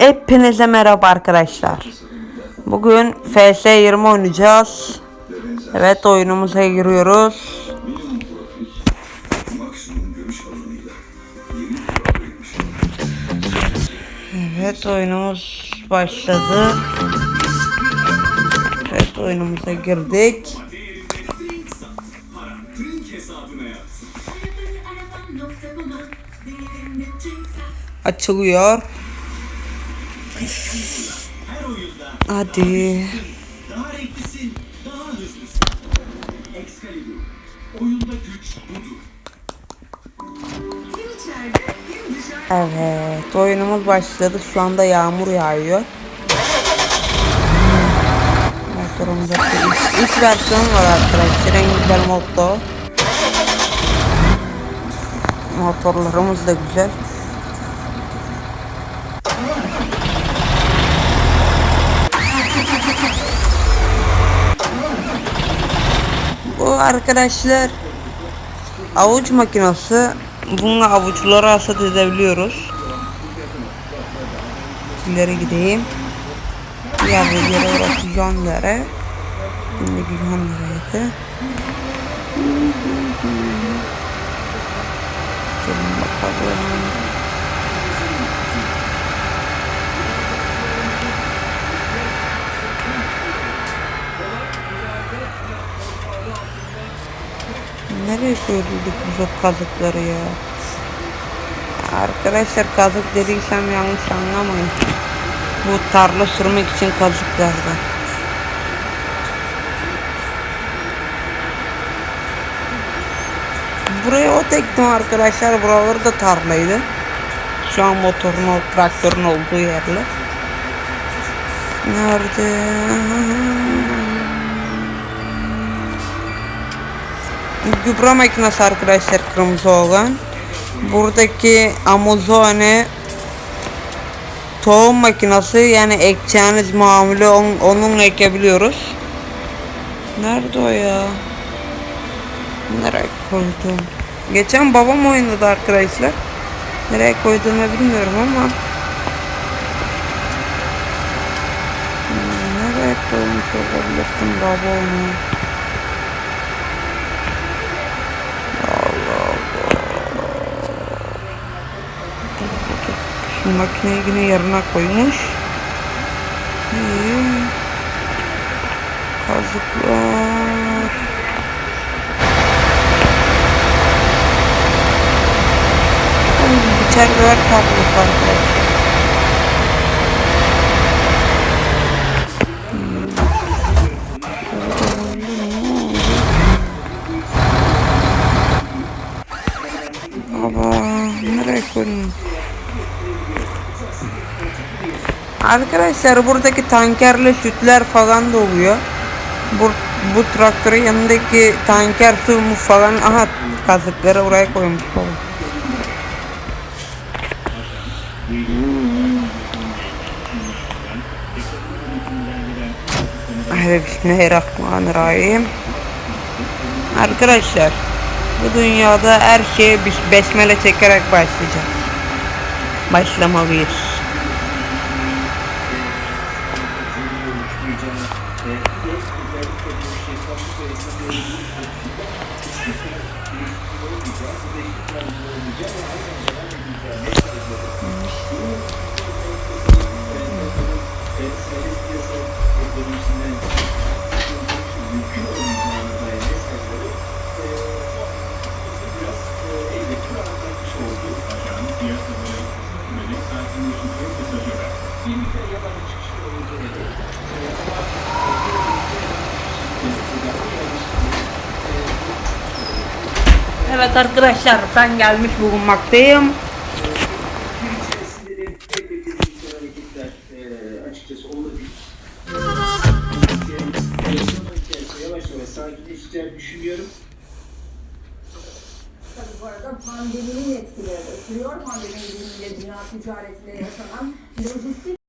Hepinize merhaba arkadaşlar. Bugün FS20 oynayacağız. Evet oyunumuza giriyoruz. Evet oyunumuz başladı. Evet oyunumuza girdik. Açılıyor. Hadi. Evet oyunumuz başladı. Şu anda yağmur yağıyor. Motorumuzda üç, üç versiyon var arkadaşlar. En güzel motor. Motorlarımız da güzel. Bu arkadaşlar avuç makinesi. Bununla avuçları hasat edebiliyoruz. İleri gideyim. Ya bir yere orası John Dere. Şimdi John Dere'ydi. Gelin bakalım. Nereye koyduk biz o kazıkları ya? Arkadaşlar kazık dediysem yanlış anlamayın. Bu tarla sürmek için kazıklardı. Buraya o tekne arkadaşlar. Buraları da tarlaydı. Şu an motorun, traktörün olduğu yerler. Nerede? Gübre makinesi arkadaşlar kırmızı olan. Buradaki Amazone tohum makinesi yani ekeceğiniz mamule on, onunla ekebiliyoruz. Nerede o ya? Nereye koydum? Geçen babam oynadı arkadaşlar. Nereye koyduğumu bilmiyorum ama. Hmm, Nereye koymuş olabilirsin baba onu? Şu makineyi yine yerine koymuş. Kazıklar. Bıçaklar tablosu arkadaşlar. Baba nereye koydun? Arkadaşlar buradaki tankerle sütler falan da oluyor. Bu, bu traktörün yanındaki tanker su mu falan aha kazıkları oraya koymuş baba. Hadi bismillahirrahmanirrahim. Arkadaşlar bu dünyada her şeye besmele çekerek başlayacak. Başlamalıyız. Thank you. Evet arkadaşlar ben gelmiş bulunmaktayım. Düşünüyorum. Bu arada pandeminin etkileri sürüyor. Pandemi nedeniyle dünya ticaretinde yaşanan lojistik